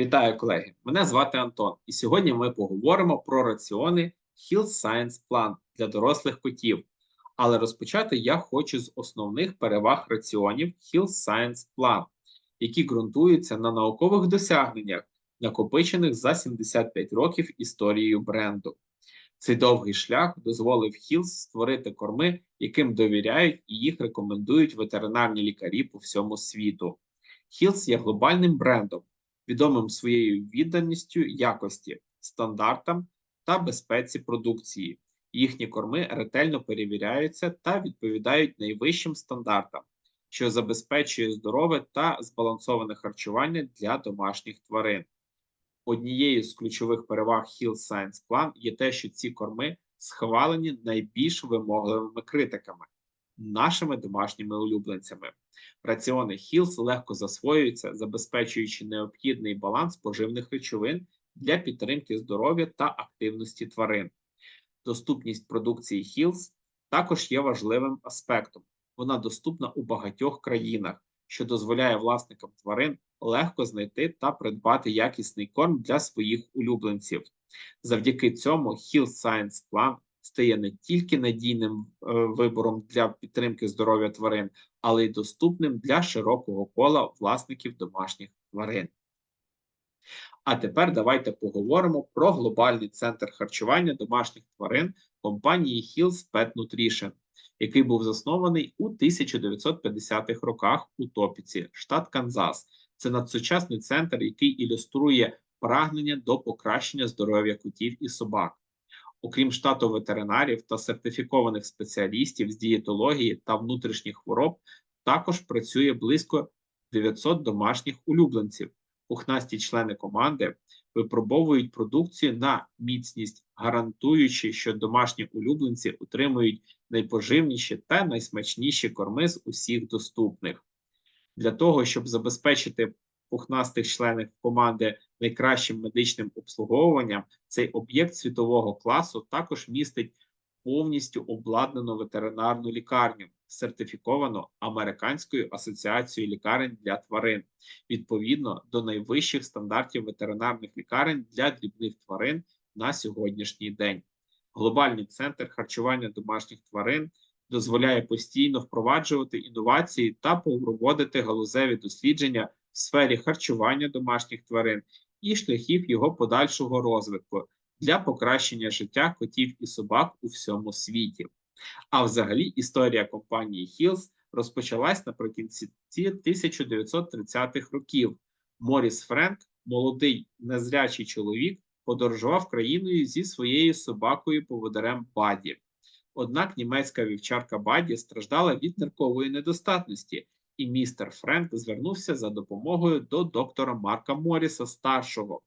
Вітаю, колеги! Мене звати Антон, і сьогодні ми поговоримо про раціони Health Science Plan для дорослих котів. Але розпочати я хочу з основних переваг раціонів Health Science Plan, які ґрунтуються на наукових досягненнях, накопичених за 75 років історією бренду. Цей довгий шлях дозволив Hills створити корми, яким довіряють і їх рекомендують ветеринарні лікарі по всьому світу. Hills є глобальним брендом відомим своєю відданістю якості, стандартам та безпеці продукції. Їхні корми ретельно перевіряються та відповідають найвищим стандартам, що забезпечує здорове та збалансоване харчування для домашніх тварин. Однією з ключових переваг Hill Science Plan є те, що ці корми схвалені найбільш вимогливими критиками нашими домашніми улюбленцями. Раціони Hills легко засвоюються, забезпечуючи необхідний баланс поживних речовин для підтримки здоров'я та активності тварин. Доступність продукції Hills також є важливим аспектом. Вона доступна у багатьох країнах, що дозволяє власникам тварин легко знайти та придбати якісний корм для своїх улюбленців. Завдяки цьому Hill Science Plan стає не тільки надійним е, вибором для підтримки здоров'я тварин, але й доступним для широкого кола власників домашніх тварин. А тепер давайте поговоримо про глобальний центр харчування домашніх тварин компанії Hills Pet Nutrition, який був заснований у 1950-х роках у Топіці, штат Канзас. Це надсучасний центр, який ілюструє прагнення до покращення здоров'я котів і собак. Окрім штату ветеринарів та сертифікованих спеціалістів з дієтології та внутрішніх хвороб, також працює близько 900 домашніх улюбленців. Пухнасті члени команди випробовують продукцію на міцність, гарантуючи, що домашні улюбленці отримують найпоживніші та найсмачніші корми з усіх доступних. Для того, щоб забезпечити пухнастих членів команди найкращим медичним обслуговуванням, цей об'єкт світового класу також містить повністю обладнану ветеринарну лікарню, сертифіковану Американською асоціацією лікарень для тварин, відповідно до найвищих стандартів ветеринарних лікарень для дрібних тварин на сьогоднішній день. Глобальний центр харчування домашніх тварин. Дозволяє постійно впроваджувати інновації та проводити галузеві дослідження в сфері харчування домашніх тварин і шляхів його подальшого розвитку для покращення життя котів і собак у всьому світі. А взагалі історія компанії Hills розпочалась наприкінці 1930-х років. Моріс Френк, молодий незрячий чоловік, подорожував країною зі своєю собакою поводарем Баді. Однак німецька вівчарка Баді страждала від ниркової недостатності і містер Френк звернувся за допомогою до доктора Марка Моріса старшого.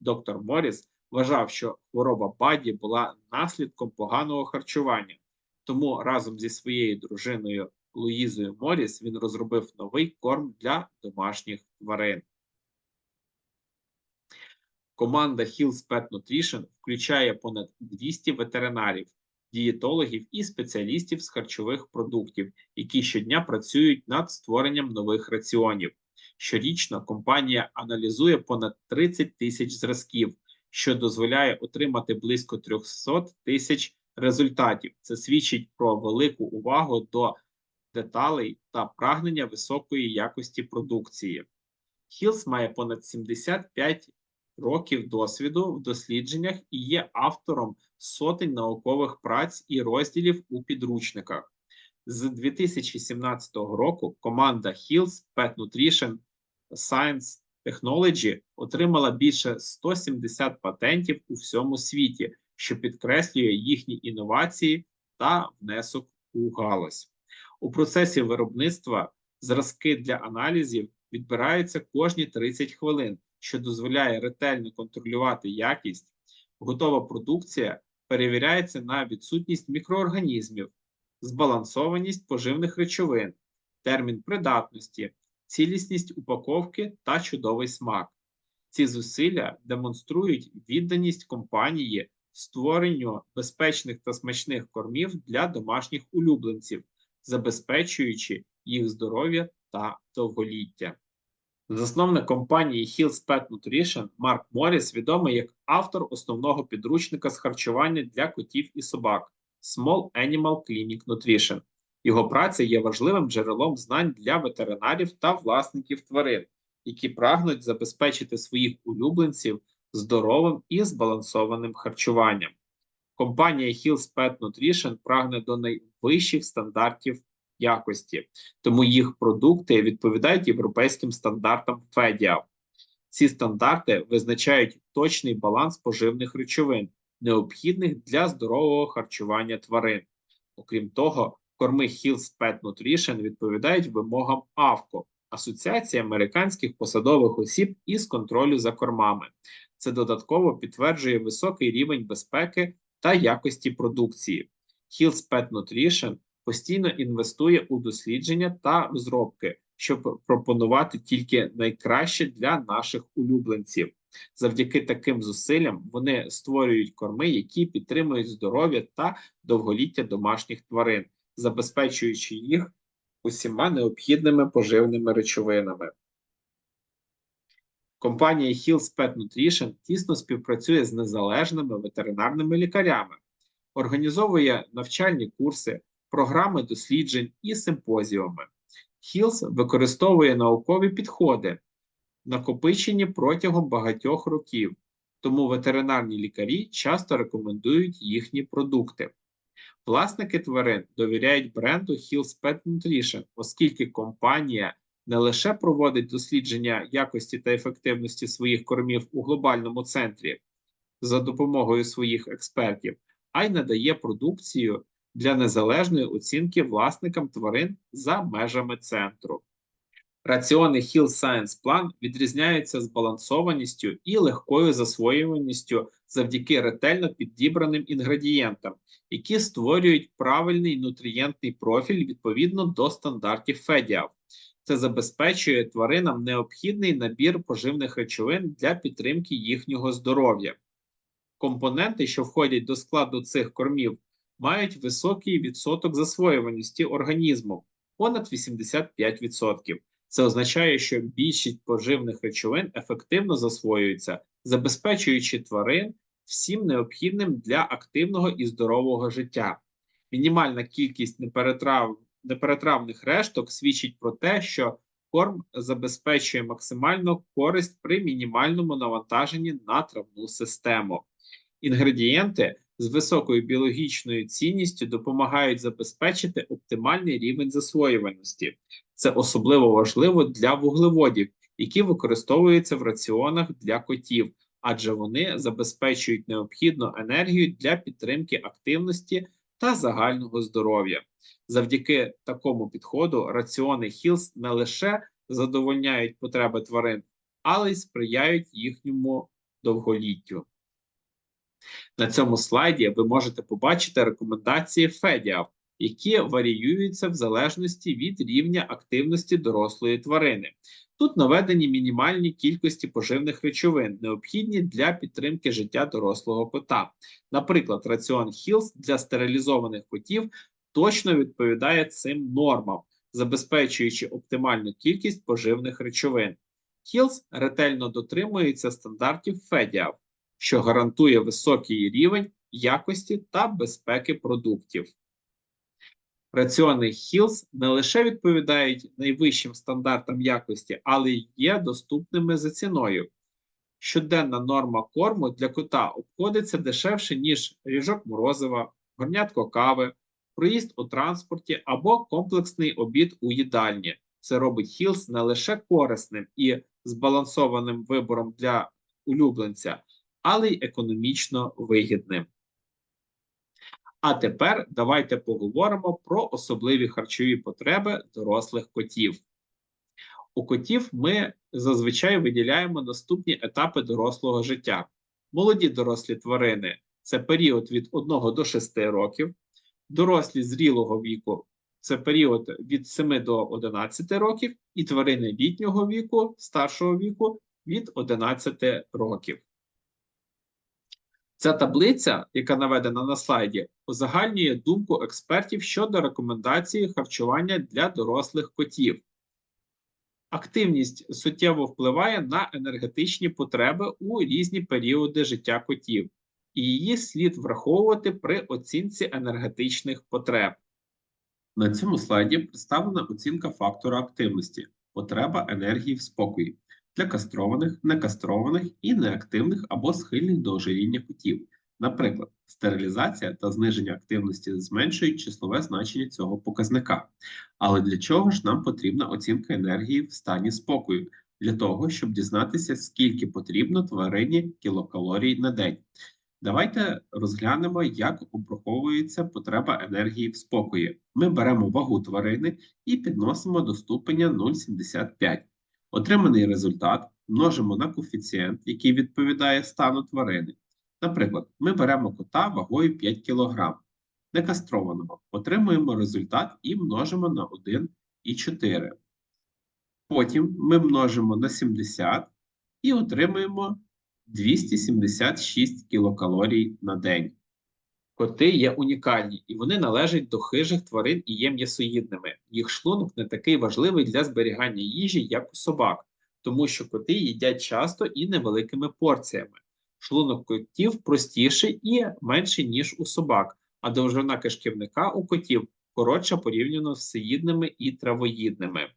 Доктор Моріс вважав, що хвороба Баді була наслідком поганого харчування, тому разом зі своєю дружиною Луїзою Моріс він розробив новий корм для домашніх тварин. Команда Hills Pet Nutrition включає понад 200 ветеринарів, дієтологів і спеціалістів з харчових продуктів, які щодня працюють над створенням нових раціонів. Щорічно компанія аналізує понад 30 тисяч зразків, що дозволяє отримати близько 300 тисяч результатів. Це свідчить про велику увагу до деталей та прагнення високої якості продукції. Hills має понад 75 років досвіду в дослідженнях і є автором сотень наукових праць і розділів у підручниках. З 2017 року команда Hills Pet Nutrition Science Technology отримала більше 170 патентів у всьому світі, що підкреслює їхні інновації та внесок у галузь. У процесі виробництва зразки для аналізів відбираються кожні 30 хвилин, що дозволяє ретельно контролювати якість. Готова продукція перевіряється на відсутність мікроорганізмів, збалансованість поживних речовин, термін придатності, цілісність упаковки та чудовий смак. Ці зусилля демонструють відданість компанії створенню безпечних та смачних кормів для домашніх улюбленців, забезпечуючи їх здоров'я та довголіття. Засновник компанії Hills Pet Nutrition Марк Моріс відомий як автор основного підручника з харчування для котів і собак Small Animal Clinic Nutrition. Його праця є важливим джерелом знань для ветеринарів та власників тварин, які прагнуть забезпечити своїх улюбленців здоровим і збалансованим харчуванням. Компанія Hills Pet Nutrition прагне до найвищих стандартів якості, тому їх продукти відповідають європейським стандартам FEDIA. Ці стандарти визначають точний баланс поживних речовин, необхідних для здорового харчування тварин. Окрім того, корми Hills Pet Nutrition відповідають вимогам АВКО Асоціації американських посадових осіб із контролю за кормами. Це додатково підтверджує високий рівень безпеки та якості продукції. Hills Pet Nutrition постійно інвестує у дослідження та розробки, щоб пропонувати тільки найкраще для наших улюбленців. Завдяки таким зусиллям вони створюють корми, які підтримують здоров'я та довголіття домашніх тварин, забезпечуючи їх усіма необхідними поживними речовинами. Компанія Hills Pet Nutrition тісно співпрацює з незалежними ветеринарними лікарями, організовує навчальні курси, програми досліджень і симпозіуми. Hills використовує наукові підходи, накопичені протягом багатьох років, тому ветеринарні лікарі часто рекомендують їхні продукти. Власники тварин довіряють бренду Hills Pet Nutrition, оскільки компанія не лише проводить дослідження якості та ефективності своїх кормів у глобальному центрі за допомогою своїх експертів, а й надає продукцію для незалежної оцінки власникам тварин за межами центру. Раціони Hill Science Plan відрізняються збалансованістю і легкою засвоюваністю завдяки ретельно підібраним інгредієнтам, які створюють правильний нутрієнтний профіль відповідно до стандартів FEDIAF. Це забезпечує тваринам необхідний набір поживних речовин для підтримки їхнього здоров'я. Компоненти, що входять до складу цих кормів, мають високий відсоток засвоюваності організму понад 85%. Це означає, що більшість поживних речовин ефективно засвоюються, забезпечуючи тварин всім необхідним для активного і здорового життя. Мінімальна кількість неперетрав... неперетравних решток свідчить про те, що корм забезпечує максимальну користь при мінімальному навантаженні на травну систему. Інгредієнти з високою біологічною цінністю допомагають забезпечити оптимальний рівень засвоюваності. Це особливо важливо для вуглеводів, які використовуються в раціонах для котів, адже вони забезпечують необхідну енергію для підтримки активності та загального здоров'я. Завдяки такому підходу раціони Hills не лише задовольняють потреби тварин, але й сприяють їхньому довголіттю. На цьому слайді ви можете побачити рекомендації FEDIAF, які варіюються в залежності від рівня активності дорослої тварини. Тут наведені мінімальні кількості поживних речовин, необхідні для підтримки життя дорослого кота. Наприклад, раціон Hills для стерилізованих котів точно відповідає цим нормам, забезпечуючи оптимальну кількість поживних речовин. Hills ретельно дотримується стандартів FEDIAF, що гарантує високий рівень якості та безпеки продуктів. Раціони Hills не лише відповідають найвищим стандартам якості, але є доступними за ціною. Щоденна норма корму для кота обходиться дешевше, ніж ріжок морозива, горнятко кави, проїзд у транспорті або комплексний обід у їдальні. Це робить Hills не лише корисним і збалансованим вибором для улюбленця, але й економічно вигідним. А тепер давайте поговоримо про особливі харчові потреби дорослих котів. У котів ми зазвичай виділяємо наступні етапи дорослого життя. Молоді дорослі тварини це період від 1 до 6 років, дорослі зрілого віку це період від 7 до 11 років, і тварини літнього віку, старшого віку від 11 років. Ця таблиця, яка наведена на слайді, узагальнює думку експертів щодо рекомендації харчування для дорослих котів. Активність суттєво впливає на енергетичні потреби у різні періоди життя котів, і її слід враховувати при оцінці енергетичних потреб. На цьому слайді представлена оцінка фактора активності, потреба енергії в спокої для кастрованих, некастрованих і неактивних або схильних до ожиріння котів. Наприклад, стерилізація та зниження активності зменшують числове значення цього показника. Але для чого ж нам потрібна оцінка енергії в стані спокою? Для того, щоб дізнатися, скільки потрібно тварині кілокалорій на день. Давайте розглянемо, як обраховується потреба енергії в спокої. Ми беремо вагу тварини і підносимо до ступеня 0,75. Отриманий результат множимо на коефіцієнт, який відповідає стану тварини. Наприклад, ми беремо кота вагою 5 кг, некастрованого, отримуємо результат і множимо на 1,4. Потім ми множимо на 70 і отримуємо 276 кілокалорій на день. Коти є унікальні, і вони належать до хижих тварин і є м'ясоїдними. Їх шлунок не такий важливий для зберігання їжі, як у собак, тому що коти їдять часто і невеликими порціями. Шлунок котів простіший і менший, ніж у собак, а довжина кишківника у котів коротша порівняно з всеїдними і травоїдними.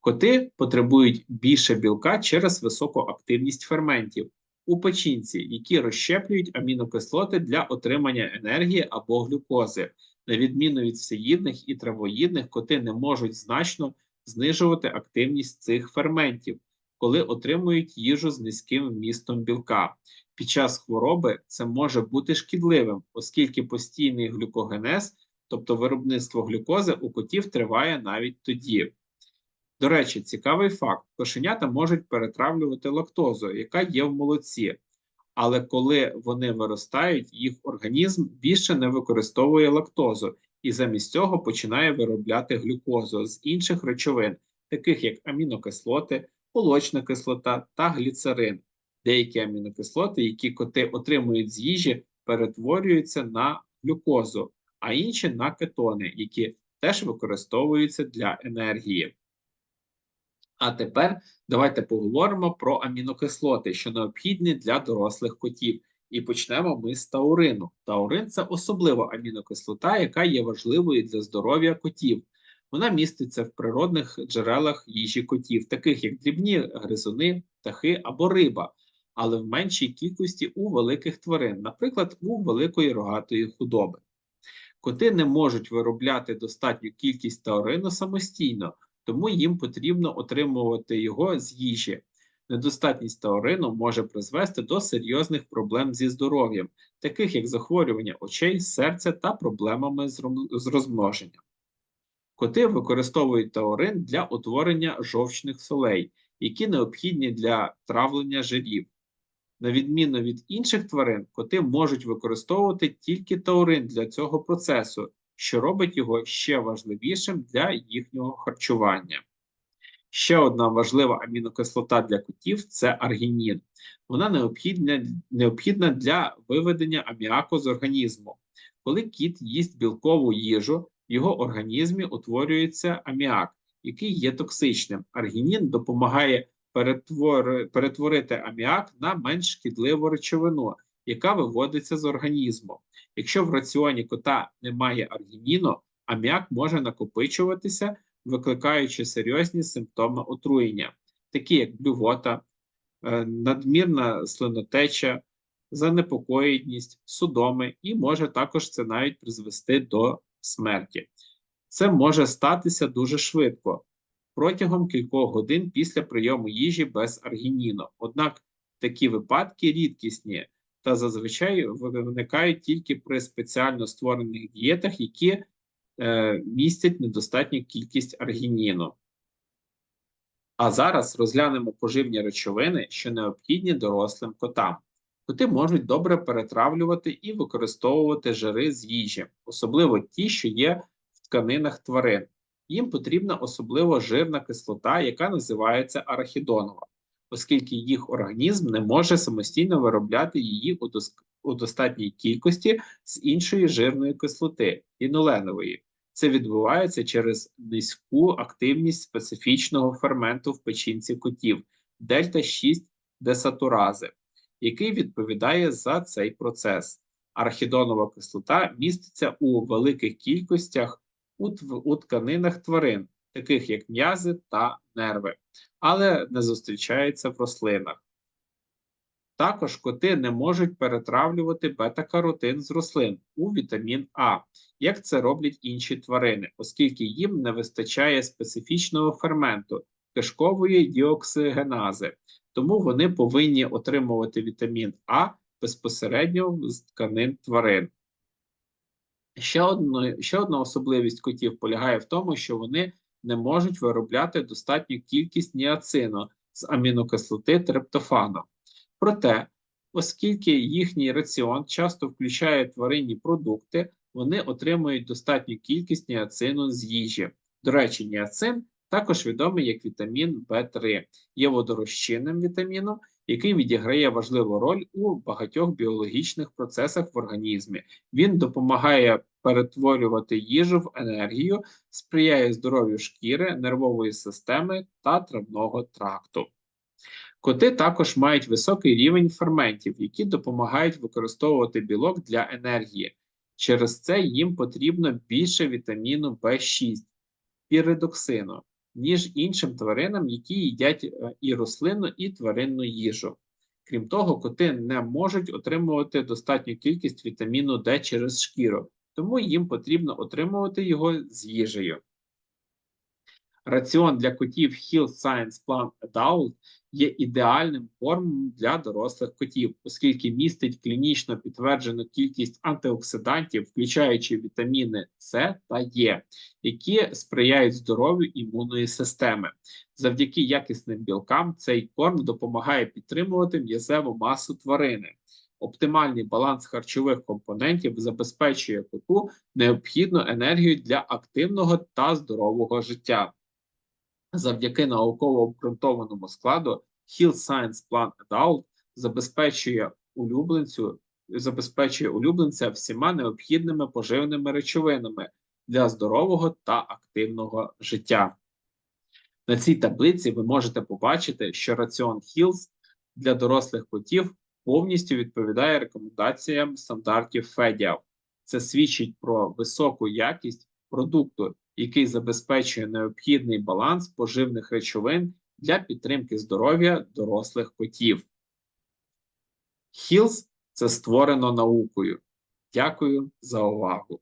Коти потребують більше білка через високу активність ферментів у печінці, які розщеплюють амінокислоти для отримання енергії або глюкози. На відміну від всеїдних і травоїдних, коти не можуть значно знижувати активність цих ферментів, коли отримують їжу з низьким вмістом білка. Під час хвороби це може бути шкідливим, оскільки постійний глюкогенез, тобто виробництво глюкози у котів триває навіть тоді. До речі, цікавий факт: кошенята можуть перетравлювати лактозу, яка є в молоці, але коли вони виростають, їх організм більше не використовує лактозу і замість цього починає виробляти глюкозу з інших речовин, таких як амінокислоти, молочна кислота та гліцерин. Деякі амінокислоти, які коти отримують з їжі, перетворюються на глюкозу, а інші на кетони, які теж використовуються для енергії. А тепер давайте поговоримо про амінокислоти, що необхідні для дорослих котів. І почнемо ми з таурину. Таурин це особлива амінокислота, яка є важливою для здоров'я котів. Вона міститься в природних джерелах їжі котів, таких як дрібні гризуни, птахи або риба, але в меншій кількості у великих тварин, наприклад, у великої рогатої худоби. Коти не можуть виробляти достатню кількість таурину самостійно тому їм потрібно отримувати його з їжі. Недостатність таурину може призвести до серйозних проблем зі здоров'ям, таких як захворювання очей, серця та проблемами з розмноженням. Коти використовують таурин для утворення жовчних солей, які необхідні для травлення жирів. На відміну від інших тварин, коти можуть використовувати тільки таурин для цього процесу, що робить його ще важливішим для їхнього харчування. Ще одна важлива амінокислота для котів це аргінін. Вона необхідна необхідна для виведення аміаку з організму. Коли кіт їсть білкову їжу, в його організмі утворюється аміак, який є токсичним. Аргінін допомагає перетвор... перетворити аміак на менш шкідливу речовину, яка виводиться з організму. Якщо в раціоні кота немає аргініну, аміак може накопичуватися, викликаючи серйозні симптоми отруєння, такі як блювота, е, надмірна слинотеча, занепокоєність, судоми, і може також це навіть призвести до смерті. Це може статися дуже швидко, протягом кількох годин після прийому їжі без аргініну. Однак такі випадки рідкісні та зазвичай виникають тільки при спеціально створених дієтах, які е, містять недостатню кількість аргініну. А зараз розглянемо поживні речовини, що необхідні дорослим котам. Коти можуть добре перетравлювати і використовувати жири з їжі, особливо ті, що є в тканинах тварин. Їм потрібна особливо жирна кислота, яка називається арахідонова оскільки їх організм не може самостійно виробляти її у, дос... у достатній кількості з іншої жирної кислоти іноленової. Це відбувається через низьку активність специфічного ферменту в печінці котів дельта 6 десатурази, який відповідає за цей процес. Архідонова кислота міститься у великих кількостях у, у тканинах тварин, таких як м'язи та нерви, але не зустрічається в рослинах. Також коти не можуть перетравлювати бета-каротин з рослин у вітамін А, як це роблять інші тварини, оскільки їм не вистачає специфічного ферменту кишкової діоксигенази, тому вони повинні отримувати вітамін А безпосередньо з тканин тварин. Ще одна, ще одна особливість котів полягає в тому, що вони не можуть виробляти достатню кількість ніацину з амінокислоти триптофану. Проте, оскільки їхній раціон часто включає тваринні продукти, вони отримують достатню кількість ніацину з їжі. До речі, ніацин також відомий як вітамін В3, є водорозчинним вітаміном, який відіграє важливу роль у багатьох біологічних процесах в організмі. Він допомагає перетворювати їжу в енергію, сприяє здоров'ю шкіри, нервової системи та травного тракту. Коти також мають високий рівень ферментів, які допомагають використовувати білок для енергії. Через це їм потрібно більше вітаміну В6, піридоксину, ніж іншим тваринам, які їдять е, і рослинну, і тваринну їжу. Крім того, коти не можуть отримувати достатню кількість вітаміну D через шкіру, тому їм потрібно отримувати його з їжею. Раціон для котів Health Science Plan Adult є ідеальним кормом для дорослих котів, оскільки містить клінічно підтверджену кількість антиоксидантів, включаючи вітаміни С та Е, які сприяють здоров'ю імунної системи. Завдяки якісним білкам цей корм допомагає підтримувати м'язеву масу тварини. Оптимальний баланс харчових компонентів забезпечує коту необхідну енергію для активного та здорового життя. Завдяки науково обґрунтованому складу Health Science Plan Adult забезпечує улюбленцю забезпечує улюбленця всіма необхідними поживними речовинами для здорового та активного життя. На цій таблиці ви можете побачити, що раціон Hills для дорослих котів повністю відповідає рекомендаціям стандартів FEDIAF. Це свідчить про високу якість продукту, який забезпечує необхідний баланс поживних речовин для підтримки здоров'я дорослих котів. Хілс – це створено наукою. Дякую за увагу!